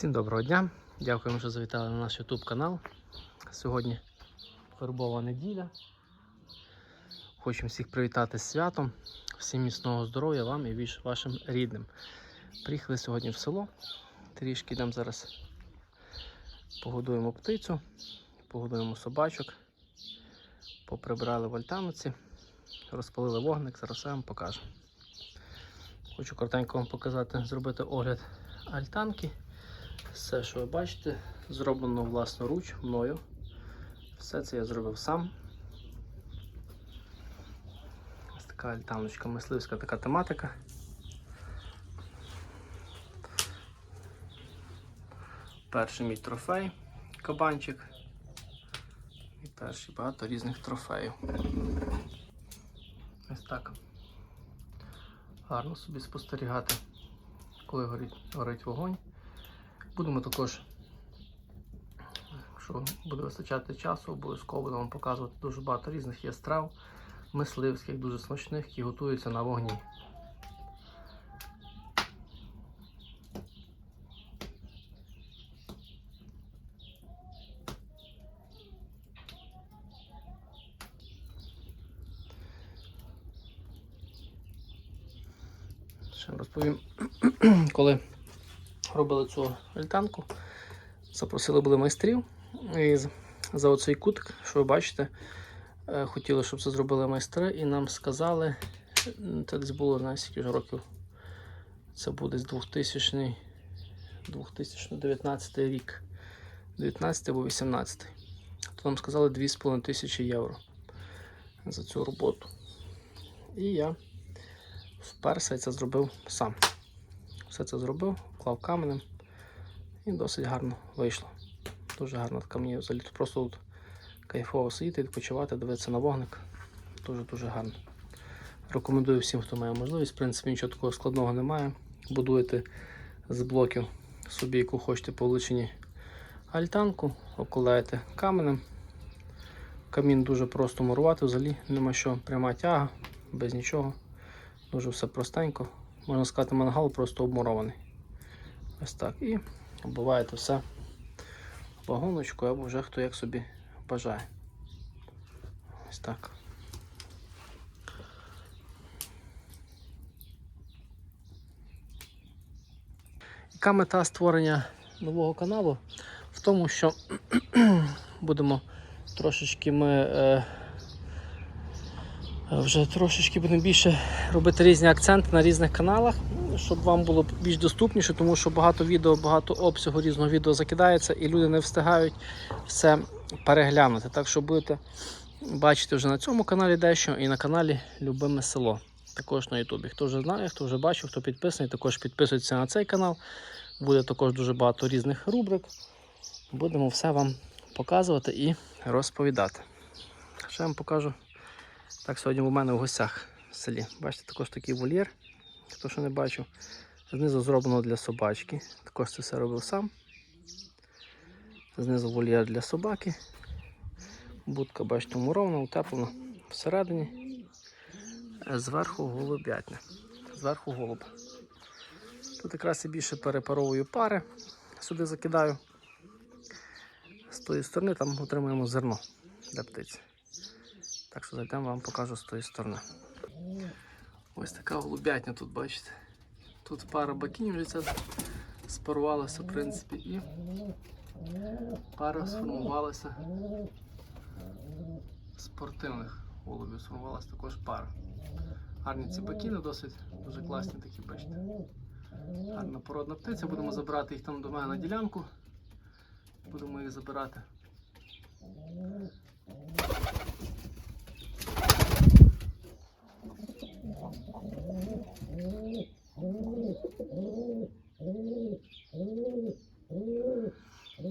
Всім доброго дня! Дякуємо, що завітали на наш YouTube канал. Сьогодні фарбова неділя. Хочемо всіх привітати з святом, всім міцного здоров'я вам і вашим рідним. Приїхали сьогодні в село. Трішки йдемо зараз. Погодуємо птицю, погодуємо собачок, поприбирали в альтанці, розпалили вогник, зараз я вам покажу. Хочу коротенько вам показати, зробити огляд альтанки. Все, що ви бачите, зроблено власноруч мною. Все це я зробив сам. Ось така альтаночка, мисливська така тематика. Перший мій трофей, кабанчик. І перший багато різних трофеїв. Ось так. Гарно собі спостерігати, коли горить, горить вогонь. Будемо також, якщо буде вистачати часу, обов'язково буду вам показувати дуже багато різних є страв, мисливських, дуже смачних, які готуються на вогні. Ще розповім, коли робили цю альтанку. Запросили були майстрів. І за оцей кутик, що ви бачите, е, хотіли, щоб це зробили майстри, і нам сказали, це десь було на скільки років. Це буде з 2000, 2019 рік, 19 або 18. То нам сказали 2,5 тисячі євро за цю роботу. І я вперше це зробив сам. Все це зробив, клав каменем і досить гарно вийшло. Дуже гарно така мені взагалі просто тут кайфово сидіти, відпочивати, дивитися на вогник. Дуже-дуже гарно. Рекомендую всім, хто має можливість. В принципі, нічого такого складного немає. Будуєте з блоків собі, яку хочете по величині альтанку, окладаєте каменем. Камін дуже просто мурувати, взагалі нема що пряма тяга, без нічого. Дуже все простенько. Можна сказати, мангал просто обмурований. Ось так. І оббиваєте все вагоночкою або вже хто як собі бажає. Ось так. Яка мета створення нового каналу? В тому, що будемо трошечки ми е, вже трошечки будемо більше робити різні акценти на різних каналах, щоб вам було більш доступніше, тому що багато відео, багато обсягу різного відео закидається і люди не встигають все переглянути. Так що будете бачити вже на цьому каналі дещо і на каналі Любиме село. Також на Ютубі. Хто вже знає, хто вже бачив, хто підписаний, також підписується на цей канал. Буде також дуже багато різних рубрик. Будемо все вам показувати і розповідати. Ще вам покажу. Так, сьогодні у мене в гостях в селі. Бачите, також такий вольєр, хто що не бачив. Знизу зроблено для собачки. Також це все робив сам. Знизу вольєр для собаки. Будка, бачите, мурована, утеплена всередині. Е, Зверху голубятня. Зверху голуб. Тут якраз і більше перепаровую пари. Сюди закидаю. З тої сторони там отримуємо зерно для птиці. Так що зайдемо, вам покажу з тої сторони. Ось така голубятня тут, бачите. Тут пара бакінів вже спарувалася, в принципі, і пара сформувалася спортивних голубів. Сформувалася також пара. Гарні ці бакіни досить дуже класні такі, бачите. Гарна породна птиця. Будемо забирати їх там до мене на ділянку. Будемо їх забирати.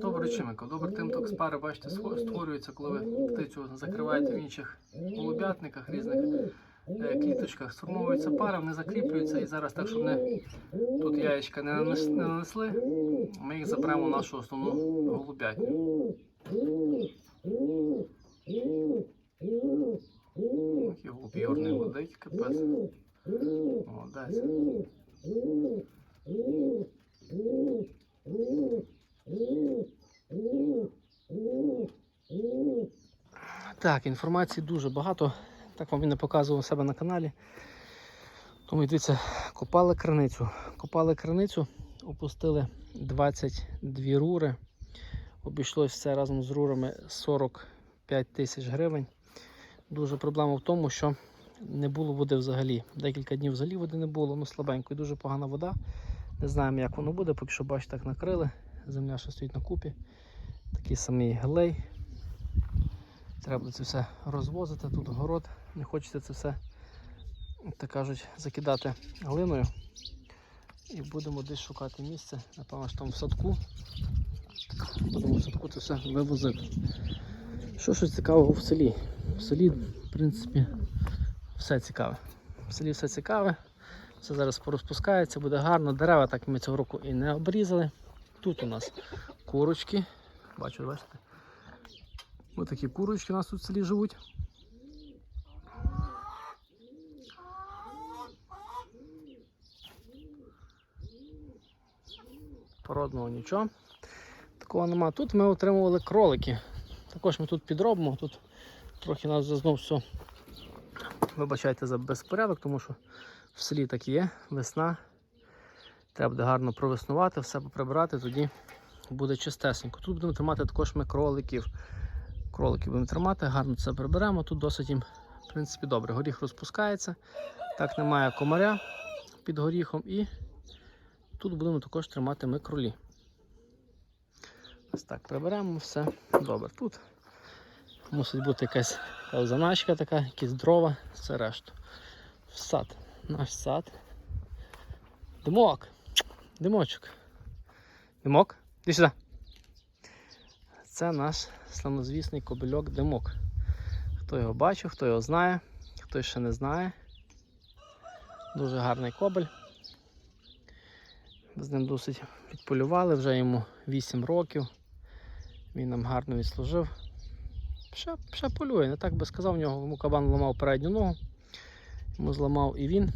Добре чимико. Спари, бачите, створюється, коли ви птицю закриваєте в інших голубятниках, різних е, кліточках. Сформовується пара, вони закріплюються і зараз так, щоб не, тут яєчка не, нанесли, ми їх заберемо в нашу основну голубятню. Який голуб йорний гудить, капець. Молодець. Так, інформації дуже багато. Так вам і не показував себе на каналі. Тому дивіться, копали криницю. Копали криницю, опустили 22 рури. Обійшлось все разом з рурами 45 тисяч гривень. Дуже проблема в тому, що не було води взагалі. Декілька днів взагалі води не було, ну слабенько і дуже погана вода. Не знаємо, як воно буде, поки що бачите, так накрили. Земля ще стоїть на купі. Такий самий глей. Треба це все розвозити. Тут город. Не хочеться це все, так кажуть, закидати глиною. І будемо десь шукати місце. Напевно, що там в садку. Будемо в садку це все вивозити. Що щось цікавого в селі? В селі, в принципі, все цікаве. В селі все цікаве. Все зараз порозпускається, буде гарно. Дерева так ми цього року і не обрізали. Тут у нас курочки. Бачу, бачите? Ось такі курочки у нас тут в селі живуть. Породного нічого. Такого нема. Тут ми отримували кролики. Також ми тут підробимо. Тут трохи нас вже знов все. Вибачайте за безпорядок, тому що в селі так є, весна. Треба буде гарно провеснувати, все поприбирати, тоді буде чистесенько. Тут будемо тримати також ми кроликів. Кроликів будемо тримати, гарно це приберемо. Тут досить їм, в принципі, добре. Горіх розпускається, так немає комаря під горіхом. І тут будемо також тримати ми кролі. Ось так приберемо, все добре. Тут мусить бути якась заначка така, якісь дрова, все решту. В сад, наш сад. Димок. Димочок. Димок, іди сюди. Це наш славнозвісний кобильок Димок. Хто його бачив, хто його знає, хто ще не знає. Дуже гарний кобель. З ним досить відполювали, вже йому 8 років. Він нам гарно відслужив. Ще, ще полює, не так би сказав, в нього кабан ламав передню ногу. Йому зламав і він.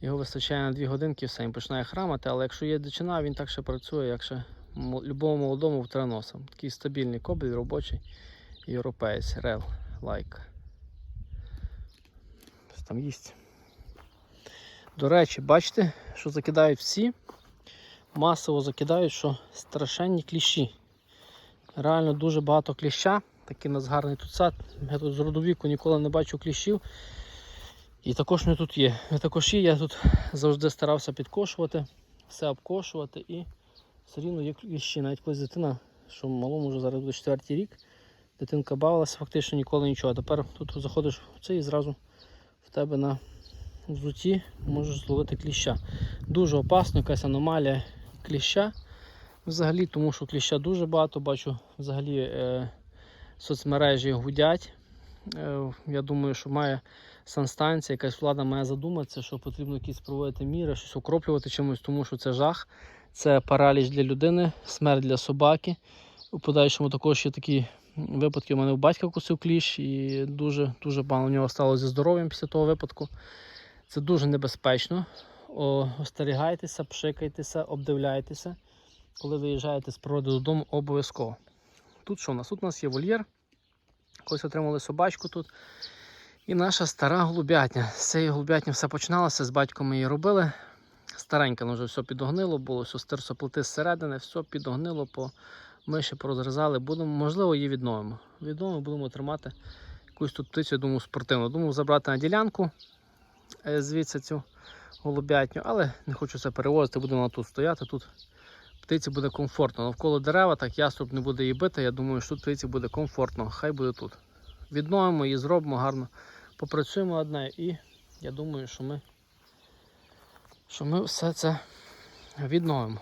Його вистачає на 2 годинки, все, він починає храмати, але якщо є дичина, він так ще працює, як ще любому молодому втраносом. Такий стабільний кобель, робочий європеєць, рел, лайк. Там їсть. До речі, бачите, що закидають всі, масово закидають, що страшенні кліщі. Реально дуже багато кліща. Такий у нас гарний тут сад. Я тут з роду віку ніколи не бачу кліщів. І також вони тут є. Також є, я тут завжди старався підкошувати, все обкошувати і все рівно є кліщі. Навіть колись дитина, що малому вже зараз буде четвертий рік, дитинка бавилася, фактично ніколи нічого. А тепер тут заходиш в це і зразу в тебе на взуті можеш зловити кліща. Дуже опасно, якась аномалія кліща. Взагалі, тому що кліща дуже багато, бачу, взагалі е, соцмережі гудять. Е, я думаю, що має санстанція, якась влада має задуматися, що потрібно якісь проводити міри, щось укроплювати чимось, тому що це жах, це параліч для людини, смерть для собаки. У подальшому також є такі випадки. У мене у батька кусив кліщ і дуже дуже погано в нього стало зі здоров'ям після того випадку. Це дуже небезпечно. О, остерігайтеся, пшикайтеся, обдивляйтеся. Коли виїжджаєте з природи додому, обов'язково. Тут що у нас? Тут у нас є вольєр. Колись отримали собачку тут. І наша стара голубятня. З цієї голубятні все починалося, з батьком ми її робили. Старенька, ну вже все підогнило, було все стирсоплити зсередини, все підогнило, по миші порозрізали. Будемо, можливо, її відновимо. Відновимо, будемо тримати якусь тут птицю, я думаю, спортивну. Думав забрати на ділянку е, звідси цю голубятню, але не хочу це перевозити, будемо тут стояти. Тут птиці буде комфортно. Навколо дерева, так яструб не буде її бити. Я думаю, що тут птиці буде комфортно. Хай буде тут. Відновимо її, зробимо гарно. Попрацюємо над нею і я думаю, що ми, що ми все це відновимо.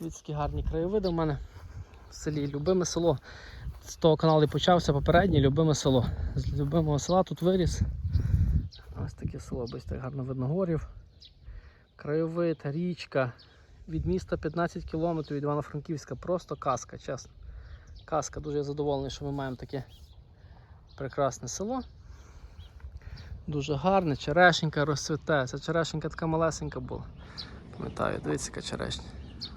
Дивіться, гарні краєвиди в мене в селі. Любиме село. З того каналу і почався попередній любиме село. З любимого села тут виріс. Ось таке село, ось так гарно видно горів. Краєвид, річка. Від міста 15 кілометрів від Івано-Франківська. Просто казка, чесно. Казка. Дуже я задоволений, що ми маємо таке прекрасне село. Дуже гарне, черешенька розцвіте. Ця черешенька така малесенька була. Пам'ятаю, дивіться, яка черешня.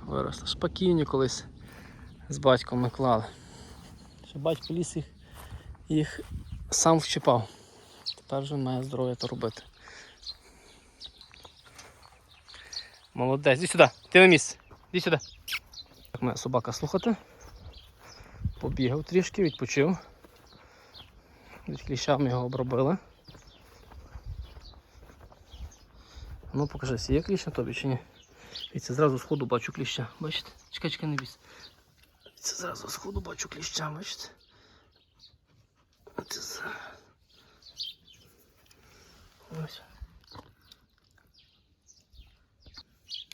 Виросла. Шпаківню колись з батьком ми клали. Ще батько ліс їх, їх сам вчіпав. Тепер вже має здоров'я то робити. Молодець, іди сюди, ти на місце. Іди сюди. Так моя собака слухати. Побігав трішки, відпочив. Від його обробили. Ну покажи, є кліщ на тобі чи ні? І зразу з ходу бачу кліща. Бачите? Чекай, чекай, не бійся. Це зразу з ходу бачу кліща, бачите? Це за... Ось.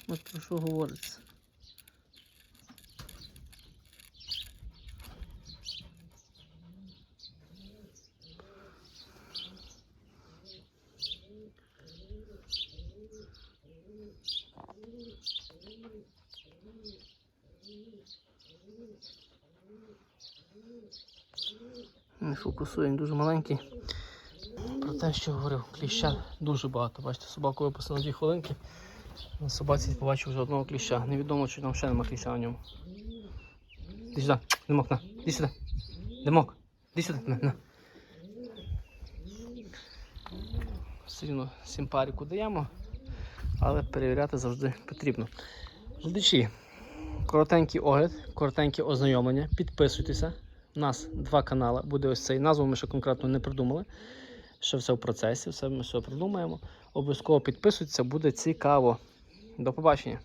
Ось про що говориться. Не він дуже маленький. Про те, що говорив, кліща дуже багато. Бачите, собаку випустили 2 хвилинки. На собаці побачив вже одного кліща. Невідомо, чи там ще нема кліща на ньому. Іди сюди, димок, на, іди сюди. Димок, іди сюди, на, на. Все рівно симпаріку даємо, але перевіряти завжди потрібно. Глядачі, коротенький огляд, коротеньке ознайомлення. Підписуйтеся. У нас два канали. Буде ось цей. Назву ми ще конкретно не придумали. Ще все в процесі, все ми все придумаємо. Обов'язково підписуйтеся, буде цікаво. До побачення.